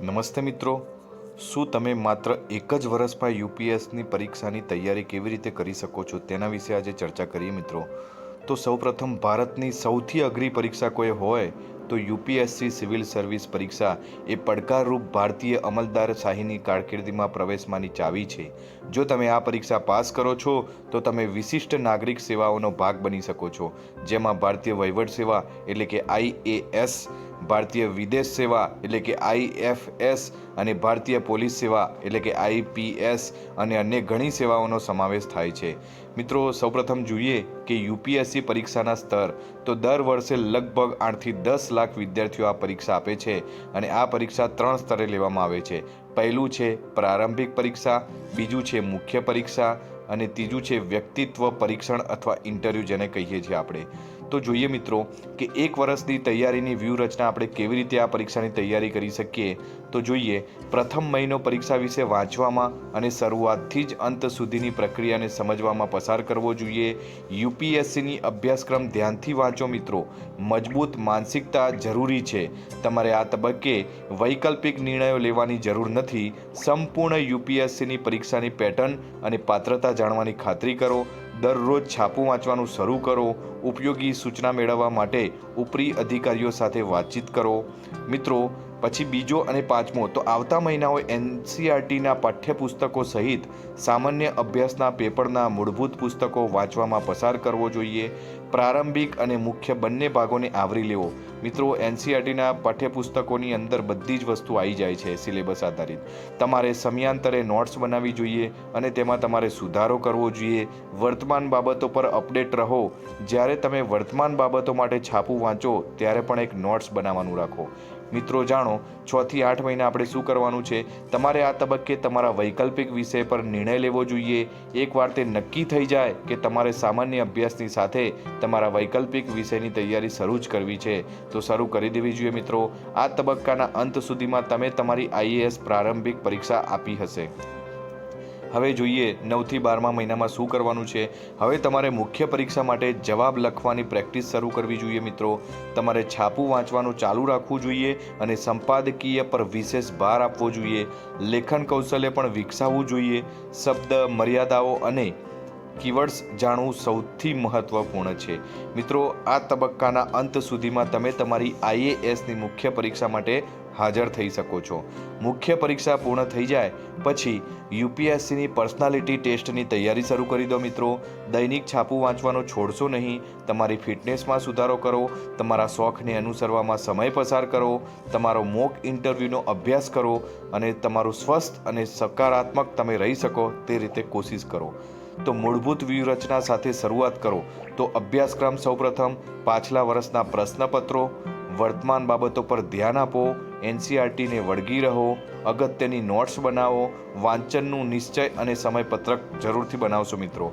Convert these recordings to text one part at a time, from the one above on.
નમસ્તે મિત્રો. શું તમે માત્ર એક જ વર્ષમાં યુપીએસની પરીક્ષાની તૈયારી કેવી રીતે કરી શકો છો તેના વિશે આજે ચર્ચા કરીએ મિત્રો. તો સૌપ્રથમ ભારતની સૌથી અઘરી પરીક્ષા કોઈ હોય તો યુપીએસસી સિવિલ સર્વિસ પરીક્ષા એ પડકારરૂપ ભારતીય અમલદાર શાહીની કારકિર્દીમાં પ્રવેશમાંની ચાવી છે. જો તમે આ પરીક્ષા પાસ કરો છો, તો તમે વિશિષ્ટ નાગરિક સેવાઓનો ભાગ બની શકો છો. જેમાં ભારતીય વહીવટ સેવા એટલે કે આઈએએસ ભારતીય વિદેશ સેવા એટલે કે આઈએફએસ અને ભારતીય પોલીસ સેવા એટલે કે આઈપીએસ અને અન્ય ઘણી સેવાઓનો સમાવેશ થાય છે. મિત્રો, સૌપ્રથમ જોઈએ કે યુપીએસસી પરીક્ષાના સ્તર. તો દર વર્ષે લગભગ આઠથી દસ લાખ વિદ્યાર્થીઓ આ પરીક્ષા આપે છે અને આ પરીક્ષા ત્રણ સ્તરે લેવામાં આવે છે. પહેલું છે પ્રારંભિક પરીક્ષા, બીજું છે મુખ્ય પરીક્ષા અને ત્રીજું છે વ્યક્તિત્વ પરીક્ષણ અથવા ઇન્ટરવ્યૂ જેને કહીએ છીએ આપણે. તો જોઈએ મિત્રો કે એક વર્ષની તૈયારીની વ્યૂહરચના આપણે કેવી રીતે આ પરીક્ષાની તૈયારી કરી શકીએ? તો જોઈએ, પ્રથમ મહિનો પરીક્ષા વિશે વાંચવામાં અને શરૂઆતથી જ અંત સુધીની પ્રક્રિયાને સમજવામાં પસાર કરવો જોઈએ. યુપીએસસીની અભ્યાસક્રમ ધ્યાનથી વાંચો મિત્રો. મજબૂત માનસિકતા જરૂરી છે. તમારે આ તબક્કે વૈકલ્પિક નિર્ણયો લેવાની જરૂર નથી. સંપૂર્ણ યુપીએસસીની પરીક્ષાની પેટર્ન અને પાત્રતા જાણવાની ખાતરી કરો. દરરોજ છાપું વાંચવાનું શરૂ કરો, ઉપયોગી સૂચના મેળવવા માટે ઉપરી અધિકારીઓ સાથે વાતચીત કરો. મિત્રો પછી બીજો અને પાંચમો. તો આવતા મહિનાઓ એનસીઆરટીના પાઠ્યપુસ્તકો સહિત સામાન્ય અભ્યાસના પેપરના મૂળભૂત પુસ્તકો વાંચવામાં પસાર કરવો જોઈએ. પ્રારંભિક અને મુખ્ય બંને ભાગોને આવરી લેવો. મિત્રો, એનસીઆરટીના પાઠ્યપુસ્તકોની અંદર બધી જ વસ્તુ આવી જાય છે સિલેબસ આધારિત. તમારે સમયાંતરે નોટ્સ બનાવવી જોઈએ અને તેમાં તમારે સુધારો કરવો જોઈએ. વર્તમાન બાબતો પર અપડેટ રહો. જ્યારે તમે વર્તમાન બાબતો માટે છાપું વાંચો, ત્યારે પણ એક નોટ્સ બનાવવાનું રાખો. મિત્રો જાણો, છ થી આઠ મહિના આપણે શું કરવાનું છે? તમારે આ તબક્કે તમારા વૈકલ્પિક વિષય પર નિર્ણય લેવો જોઈએ. એકવાર તે નક્કી થઈ જાય કે તમારે સામાન્ય અભ્યાસની સાથે તમારા વૈકલ્પિક વિષયની તૈયારી શરૂ જ કરવી છે. તો શરૂ કરી દેવી જોઈએ મિત્રો. આ તબક્કાના અંત સુધીમાં તમે તમારી આઈએએસ પ્રારંભિક પરીક્ષા આપી હશે. હવે જોઈએ નવથી બારમા મહિનામાં શું કરવાનું છે. હવે તમારે મુખ્ય પરીક્ષા માટે જવાબ લખવાની પ્રેક્ટિસ શરૂ કરવી જોઈએ મિત્રો. તમારે છાપું વાંચવાનું ચાલુ રાખવું જોઈએ અને સંપાદકીય પર વિશેષ ભાર આપવો જોઈએ. લેખન કૌશલ્ય પણ વિકસાવવું જોઈએ. શબ્દ, મર્યાદાઓ અને કીવર્ડ્સ જાણવું સૌથી મહત્વપૂર્ણ છે. મિત્રો, આ તબક્કાના અંત સુધીમાં તમે તમારી આઈએએસની મુખ્ય પરીક્ષા માટે હાજર થઈ શકો છો. મુખ્ય પરીક્ષા પૂર્ણ થઈ જાય પછી યુપીએસસીની પર્સનાલિટી ટેસ્ટની તૈયારી શરૂ કરી દો મિત્રો. દૈનિક છાપું વાંચવાનો છોડશો નહીં. તમારી ફિટનેસમાં સુધારો કરો. તમારા શોખને અનુસરવામાં સમય પસાર કરો. તમારો મોક ઇન્ટરવ્યૂનો અભ્યાસ કરો અને તમારું સ્વસ્થ અને સકારાત્મક તમે રહી શકો તે રીતે કોશિશ કરો. તો મૂળભૂત વ્યૂહરચના સાથે શરૂઆત કરો. તો અભ્યાસક્રમ સૌપ્રથમ પાછલા વર્ષના પ્રશ્નપત્રો, વર્તમાન બાબતો પર ધ્યાન આપો, એનસીઆરટીને વળગી રહો, અગત્યની નોટ્સ બનાવો, વાંચનનું નિશ્ચય અને સમયપત્રક જરૂરથી બનાવશો મિત્રો.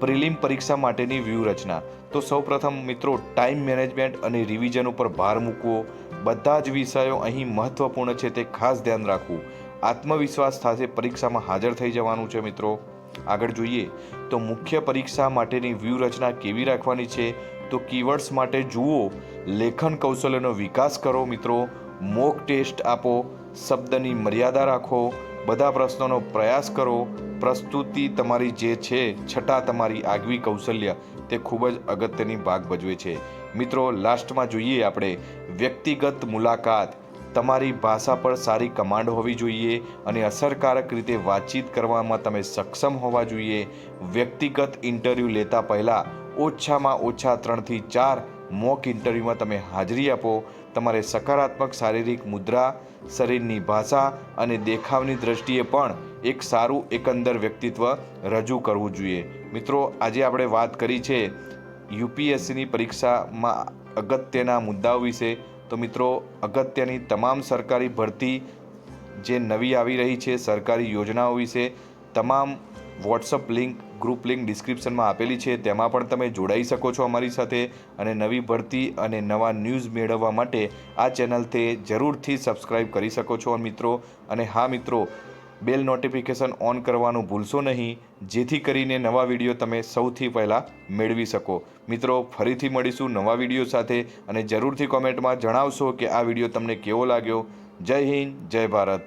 પ્રિલિમ પરીક્ષા માટેની વ્યૂહરચના. તો સૌપ્રથમ મિત્રો ટાઈમ મેનેજમેન્ટ અને રિવિઝન ઉપર ભાર મૂકવો. બધા જ વિષયો અહીં મહત્વપૂર્ણ છે તે ખાસ ધ્યાન રાખવું. આત્મવિશ્વાસ સાથે પરીક્ષામાં હાજર થઈ જવાનું છે મિત્રો. આગળ જોઈએ તો મુખ્ય પરીક્ષા માટેની વ્યૂહરચના કેવી રાખવાની છે? તો કીવર્ડ્સ માટે જુઓ. લેખન કૌશલ્યનો વિકાસ કરો મિત્રો. મોક ટેસ્ટ આપો. શબ્દની મર્યાદા રાખો. બધા પ્રશ્નોનો પ્રયાસ કરો. પ્રસ્તુતિ તમારી જે છે છતાં તમારી આગવી કૌશલ્ય તે ખૂબ જ અગત્યની ભાગ ભજવે છે. મિત્રો લાસ્ટમાં જોઈએ આપણે વ્યક્તિગત મુલાકાત. તમારી ભાષા પર સારી કમાન્ડ હોવી જોઈએ અને અસરકારક રીતે વાતચીત કરવામાં તમે સક્ષમ હોવા જોઈએ. વ્યક્તિગત ઇન્ટરવ્યૂ લેતા પહેલાં ઓછામાં ઓછા ત્રણથી ચાર મોક ઇન્ટરવ્યૂમાં તમે હાજરી આપો. તમારે સકારાત્મક શારીરિક મુદ્રા, શરીરની ભાષા અને દેખાવની દ્રષ્ટિએ પણ એક સારું એકંદર વ્યક્તિત્વ રજૂ કરવું જોઈએ. મિત્રો, આજે આપણે વાત કરી છે યુપીએસસીની પરીક્ષામાં અગત્યના મુદ્દાઓ વિશે. તો મિત્રો, અગત્યની તમામ સરકારી ભરતી જે નવી આવી રહી છે સરકારી યોજનાઓ વિશે, તમામ વોટ્સઅપ લિંક, ગ્રુપ લિંક ડિસ્ક્રિપ્શનમાં આપેલી છે, તેમાં પણ તમે જોડાઈ શકો છો અમારી સાથે અને નવી ભરતી અને નવા ન્યૂઝ મેળવવા માટે આ ચેનલ તે જરૂરથી સબસ્ક્રાઈબ કરી શકો છો મિત્રો. અને હા મિત્રો બેલ નોટિફિકેશન ઓન કરવાનું ભૂલશો નહીં. જેથી કરીને નવા વીડિયો તમે સૌથી પહેલાં મેળવી શકો. મિત્રો, ફરીથી મળીશું નવા વીડિયો સાથે અને જરૂરથી કોમેન્ટમાં જણાવશો કે આ વીડિયો તમને કેવો લાગ્યો. જય હિન્દ, જય ભારત.